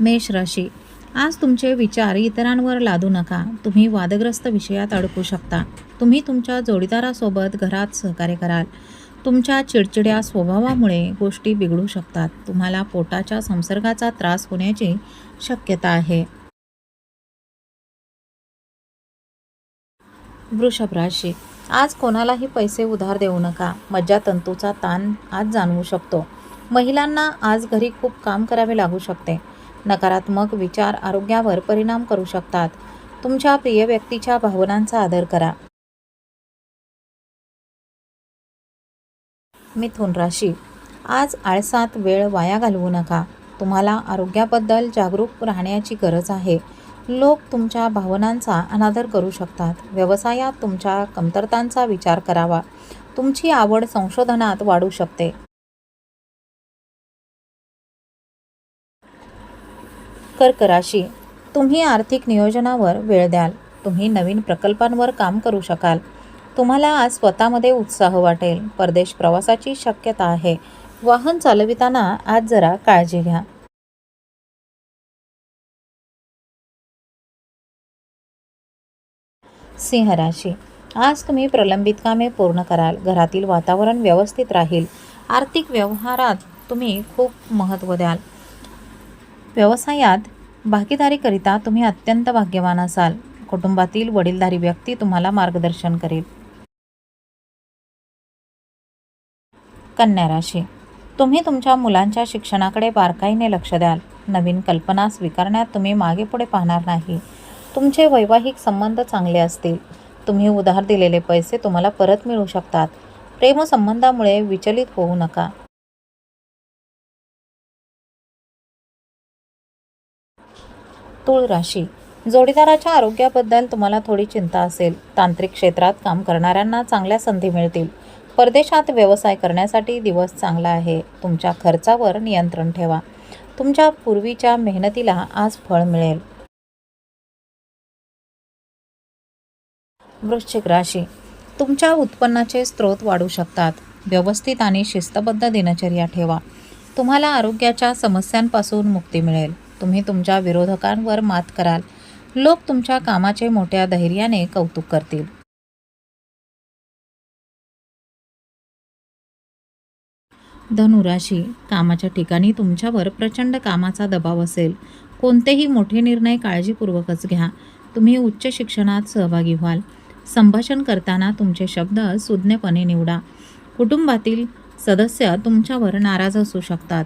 मेष राशी. आज तुमचे विचार इतरांवर लादू नका. तुम्ही वादग्रस्त विषयात अडकू शकता. तुम्ही तुमच्या जोडीदारासोबत घरात सहकार्य कराल. तुमच्या चिडचिड्या स्वभावामुळे गोष्टी बिघडू शकतात. तुम्हाला पोटाच्या संसर्गाचा त्रास होण्याची शक्यता आहे. वृषभ राशी. आज कोणालाही पैसे उधार देऊ नका. मज्जातंतूचा ताण आज जाणवू शकतो. महिलांना आज घरी खूप काम करावे लागू शकते. नकारात्मक विचार आरोग्यावर परिणाम करू शकतात. तुमच्या प्रिय व्यक्तीच्या भावनांचा आदर करा. मिथुन राशी. आज आळसात वेळ वाया घालवू नका. तुम्हाला आरोग्याबद्दल जागरूक राहण्याची गरज आहे. लोक तुमच्या भावनांचा अनादर करू शकतात. व्यवसायात तुमच्या कमतरतांचा विचार करावा. तुमची आवड संशोधनात वाढू शकते. कर्कराशी तुम्ही आर्थिक नियोजनावर वेळ द्याल. तुम्ही नवीन प्रकल्पांवर काम करू शकाल. तुम्हाला आज स्वतःमध्ये उत्साह वाटेल. परदेश प्रवासाची शक्यता आहे. वाहन चालविताना आज जरा काळजी घ्या. सिंह राशी. आज तुम्ही प्रलंबित कामे पूर्ण कराल. घरातील वातावरण व्यवस्थित राहील. आर्थिक व्यवहारात तुम्ही खूप महत्त्व द्याल. व्यवसायात भागीदारीकरिता तुम्ही अत्यंत भाग्यवान असाल. कुटुंबातील वडीलधारी व्यक्ती तुम्हाला मार्गदर्शन करेल. कन्या राशी. तुम्ही तुमच्या मुलांच्या शिक्षणाकडे बारकाईने लक्ष द्याल. नवीन कल्पना स्वीकारण्यात तुम्ही मागे पुढे पाहणार नाही. तुमचे वैवाहिक संबंध चांगले असतील. तुम्ही उधार दिलेले पैसे तुम्हाला परत मिळू शकतात. प्रेमसंबंधामुळे विचलित होऊ नका. तुळ राशी. जोडीदाराच्या आरोग्याबद्दल तुम्हाला थोडी चिंता असेल. तांत्रिक क्षेत्रात काम करणाऱ्यांना चांगल्या संधी मिळतील. परदेशात व्यवसाय करण्यासाठी दिवस चांगला आहे. तुमच्या खर्चावर नियंत्रण ठेवा. तुमच्या पूर्वीच्या मेहनतीला आज फळ मिळेल. वृश्चिक राशी. तुमच्या उत्पन्नाचे स्रोत वाढू शकतात. व्यवस्थित आणि शिस्तबद्ध दिनचर्या ठेवा. तुम्हाला आरोग्याच्या समस्यांपासून मुक्ती मिळेल. तुम्ही तुमच्या विरोधकांवर मात कराल. लोक तुमच्या कामाचे मोठ्या धैर्याने कौतुक करतील. धनुराशी कामाच्या ठिकाणी तुमच्यावर प्रचंड कामाचा दबाव असेल. कोणतेही मोठे निर्णय काळजीपूर्वकच घ्या. तुम्ही उच्च शिक्षणात सहभागी व्हाल. संभाषण करताना तुमचे शब्द सुज्ञपणे निवडा. कुटुंबातील सदस्य तुमच्यावर नाराज असू शकतात.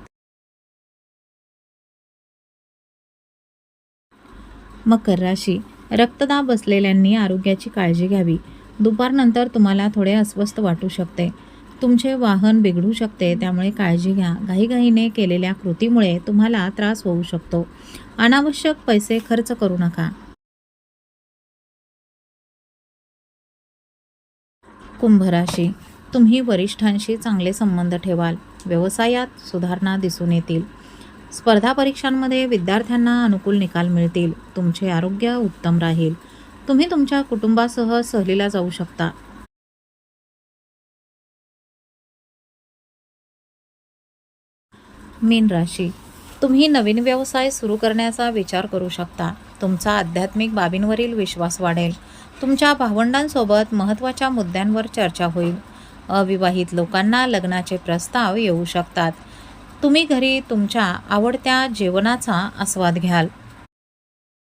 मकर राशी. रक्तदाब असलेल्यांनी आरोग्याची काळजी घ्यावी. दुपारनंतर तुम्हाला थोडे अस्वस्थ वाटू शकते. तुमचे वाहन बिघडू शकते त्यामुळे काळजी घ्या. घाईघाईने केलेल्या कृतीमुळे तुम्हाला त्रास होऊ शकतो. अनावश्यक पैसे खर्च करू नका. कुंभ राशी. तुम्ही वरिष्ठांशी चांगले संबंध ठेवाल. व्यवसायात सुधारणा दिसून येतील. स्पर्धा परीक्षांमध्ये विद्यार्थ्यांना अनुकूल निकाल मिळतील. तुमचे आरोग्य उत्तम राहील. तुम्ही तुमच्या कुटुंबासह सहलीला जाऊ शकता. मीन राशी. तुम्ही नवीन व्यवसाय सुरू करण्याचा विचार करू शकता. तुमचा आध्यात्मिक बाबींवरील विश्वास वाढेल. तुमच्या भावंडांसोबत महत्त्वाच्या मुद्द्यांवर चर्चा होईल. अविवाहित लोकांना लग्नाचे प्रस्ताव येऊ शकतात. तुम्ही घरी तुमच्या आवडत्या जेवणाचा आस्वाद घ्याल.